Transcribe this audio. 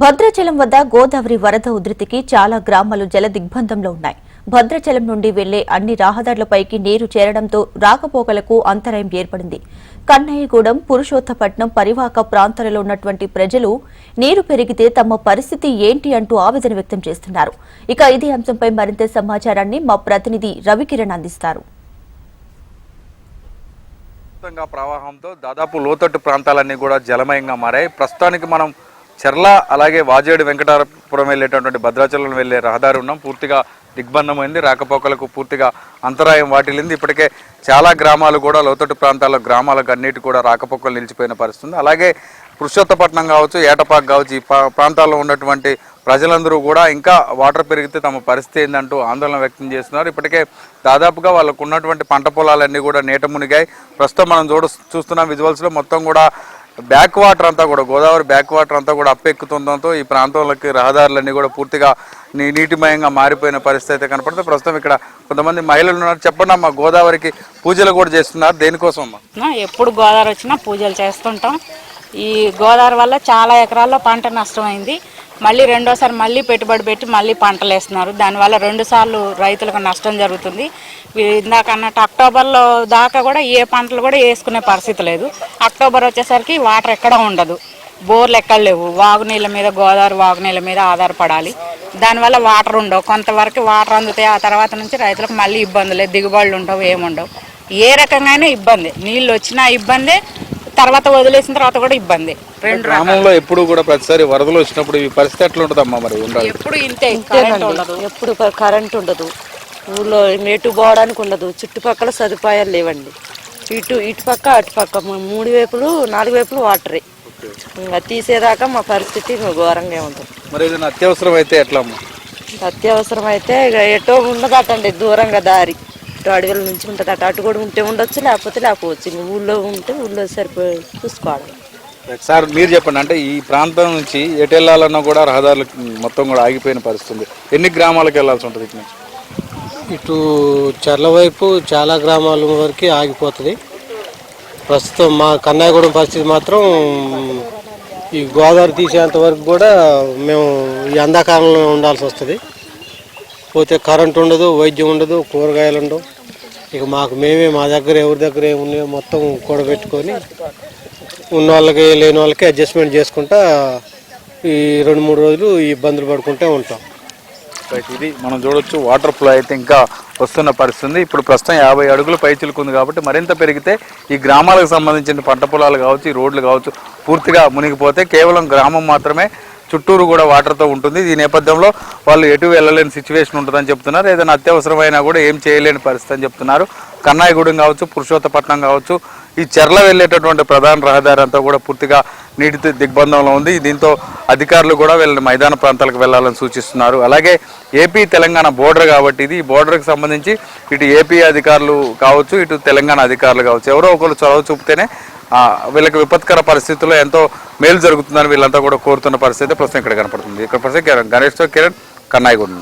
భద్రాచలం వద్ద గోదావరి వరద ఉధృతికి చాలా గ్రామాలు జల దిగ్బంధంలో ఉన్నాయి. భద్రాచలం నుండి వెళ్ళే అన్ని రహదారులపైకి నీరు చేరడంతో రాకపోకలకు అంతరాయం ఏర్పడింది. కన్నయ్యగూడెం పురుషోత్తపట్నం పరివాహక ప్రాంతాలలో ఉన్నటువంటి ప్రజలు నీరు పెరిగితే తమ పరిస్థితి ఏంటి అంటూ ఆవేదన వ్యక్తం చేస్తున్నారు. ఇక ఇదే అంశంపై మరింత సమాచారాన్ని మా ప్రతినిధి రవికిరణ్ అందిస్తారు. ప్రవాహంతో దాదాపు లోతట్టు ప్రాంతాలన్నీ కూడా జలమయంగా మారాయి. ప్రస్తుతానికి మనం చెర్ల అలాగే వాజేడు వెంకటాపురం వెళ్ళేటటువంటి భద్రాచలం వెళ్ళే రహదారి ఉన్నాం. పూర్తిగా దిగ్బంధమైంది. రాకపోకలకు పూర్తిగా అంతరాయం వాటిల్లింది. ఇప్పటికే చాలా గ్రామాలు కూడా లోతట్టు ప్రాంతాల్లో గ్రామాలకు అన్నిటి కూడా రాకపోకలు నిలిచిపోయిన పరిస్థితి ఉంది అలాగే పురుషోత్తపట్నం కావచ్చు ఏటపాక్ కావచ్చు ఈ ప్రాంతాల్లో ఉన్నటువంటి ప్రజలందరూ కూడా ఇంకా వాటర్ పెరిగితే తమ పరిస్థితి ఏందంటూ ఆందోళన వ్యక్తం చేస్తున్నారు. ఇప్పటికే దాదాపుగా వాళ్ళకు ఉన్నటువంటి పంట పొలాలన్నీ కూడా నీట మునిగాయి. ప్రస్తుతం మనం చూడ చూస్తున్న విజువల్స్లో మొత్తం కూడా బ్యాక్ వాటర్ అంతా కూడా గోదావరి బ్యాక్ వాటర్ అంతా కూడా అప్పెక్కుతుండడంతో ఈ ప్రాంతంలోకి రహదారులన్నీ కూడా పూర్తిగా నీ నీటిమయంగా మారిపోయిన పరిస్థితి అయితే కనపడుతుంది. ప్రస్తుతం ఇక్కడ కొంతమంది మహిళలు ఉన్నారు. చెప్పండి అమ్మా గోదావరికి పూజలు కూడా చేస్తున్నారు. దేనికోసం అమ్మా? ఎప్పుడు గోదావరి వచ్చినా పూజలు చేస్తుంటాం. ఈ గోదావరి వల్ల చాలా ఎకరాల్లో పంట నష్టమైంది. మళ్ళీ రెండోసారి మళ్ళీ పెట్టుబడి పెట్టి మళ్ళీ పంటలు వేస్తున్నారు. దానివల్ల రెండుసార్లు రైతులకు నష్టం జరుగుతుంది. ఇందాక అన్నట్టు అక్టోబర్లో దాకా కూడా ఏ పంటలు కూడా వేసుకునే పరిస్థితి లేదు. అక్టోబర్ వచ్చేసరికి వాటర్ ఎక్కడ ఉండదు. బోర్లు ఎక్కడ లేవు. వాగునీళ్ళ మీద గోదావరి వాగునీళ్ళ మీద ఆధారపడాలి. దానివల్ల వాటర్ ఉండవు. కొంతవరకు వాటర్ అందుతాయి. ఆ తర్వాత నుంచి రైతులకు మళ్ళీ ఇబ్బందులే. దిగుబడులు ఉండవు ఏముండవు. ఏ రకంగా ఇబ్బంది. నీళ్ళు వచ్చినా ఇబ్బందే. తర్వాత వదిలేసిన తర్వాత కూడా ఇబ్బంది. రెండు గ్రామంలో ఎప్పుడు కూడా ప్రతిసారి వరదలు వచ్చినప్పుడు ఈ పరిస్థితి ఎట్లా ఉంటుందమ్మా మరి ఉండాలి ఎప్పుడు ఇంతే కరెంట్ ఉండదు. ఎప్పుడు కరెంట్ ఉండదు. ఊళ్ళో ఎటు పోవడానికి ఉండదు. చుట్టుపక్కల సదుపాయాలు లేవండి. ఇటు ఇటు పక్క అటు పక్క. మూడు వైపులు నాలుగు వైపులు వాటరే. ఇంకా తీసేదాకా మా పరిస్థితి ఇంకా ఘోరంగా ఉంటుంది. మరి ఏదైనా అత్యవసరం అయితే ఎట్లా అమ్మా అత్యవసరం అయితే ఇక ఎటో ఉండదటండి దూరంగా దారి. ఇటు అడవుల నుంచి ఉంటుంది అటు అటు కూడా ఉంటే ఉండొచ్చు లేకపోతే లేకపోవచ్చు. ఇంక ఊళ్ళో ఉంటే ఊళ్ళో సరిపోయి చూసుకోవాలి. సార్ మీరు చెప్పండి అంటే ఈ ప్రాంతం నుంచి ఎటు వెళ్ళాలన్నా కూడా రహదారులు మొత్తం కూడా ఆగిపోయిన పరిస్థితి ఉంది ఎన్ని గ్రామాలకు వెళ్ళాల్సి ఉంటుంది ఇటు నుంచి? ఇటు చెర్ల వైపు చాలా గ్రామాల వరకు ఆగిపోతుంది. ప్రస్తుతం మా కన్నాయగూడెం పరిస్థితి మాత్రం ఈ గోదావరి తీసేంత వరకు కూడా మేము ఈ అంధకారంలో ఉండాల్సి వస్తుంది. పోతే కరెంట్ ఉండదు వైద్యం ఉండదు కూరగాయలు ఉండవు. ఇక మాకు మేమే మా దగ్గర ఎవరి దగ్గర ఏమున్నాయో మొత్తం కూడబెట్టుకొని ఉన్న వాళ్ళకి లేని వాళ్ళకి అడ్జస్ట్మెంట్ చేసుకుంటా ఈ రెండు మూడు రోజులు ఇబ్బందులు పడుకుంటూ ఉంటాం. ఇది మనం చూడొచ్చు వాటర్ ఫ్లో అయితే ఇంకా వస్తున్న పరిస్థితి ఇప్పుడు ప్రస్తుతం యాభై అడుగులు పై చిలుకుంది కాబట్టి మరింత పెరిగితే ఈ గ్రామాలకు సంబంధించిన పంట పొలాలు కావచ్చు ఈ రోడ్లు కావచ్చు పూర్తిగా మునిగిపోతే కేవలం గ్రామం మాత్రమే చుట్టూరు కూడా వాటర్తో ఉంటుంది. ఈ నేపథ్యంలో వాళ్ళు ఎటు వెళ్ళలేని సిచ్యువేషన్ ఉంటుందని చెప్తున్నారు. ఏదైనా అత్యవసరమైనా కూడా ఏం చేయలేని పరిస్థితి అని చెప్తున్నారు. కన్నాయిగూడెం కావచ్చు పురుషోత్తపట్నం కావచ్చు ఈ చెర్ల వెళ్ళేటటువంటి ప్రధాన రహదారి అంతా కూడా పూర్తిగా నీటి దిగ్బంధంలో ఉంది. దీంతో అధికారులు కూడా వీళ్ళని మైదాన ప్రాంతాలకు వెళ్ళాలని సూచిస్తున్నారు. అలాగే ఏపీ తెలంగాణ బోర్డర్ కాబట్టి ఇది ఈ బోర్డర్కి సంబంధించి ఇటు ఏపీ అధికారులు కావచ్చు ఇటు తెలంగాణ అధికారులు కావచ్చు ఎవరో ఒకరు చొరవ చూపితేనే వీళ్ళకి విపత్కర పరిస్థితుల్లో ఎంతో మేలు జరుగుతుందని వీళ్ళంతా కూడా కోరుతున్న పరిస్థితి ప్రస్తుతం ఇక్కడ కనపడుతుంది. ఇక్కడ ప్రస్తుతం గణేష్తో కిరణ్ కన్నాయిగూడ.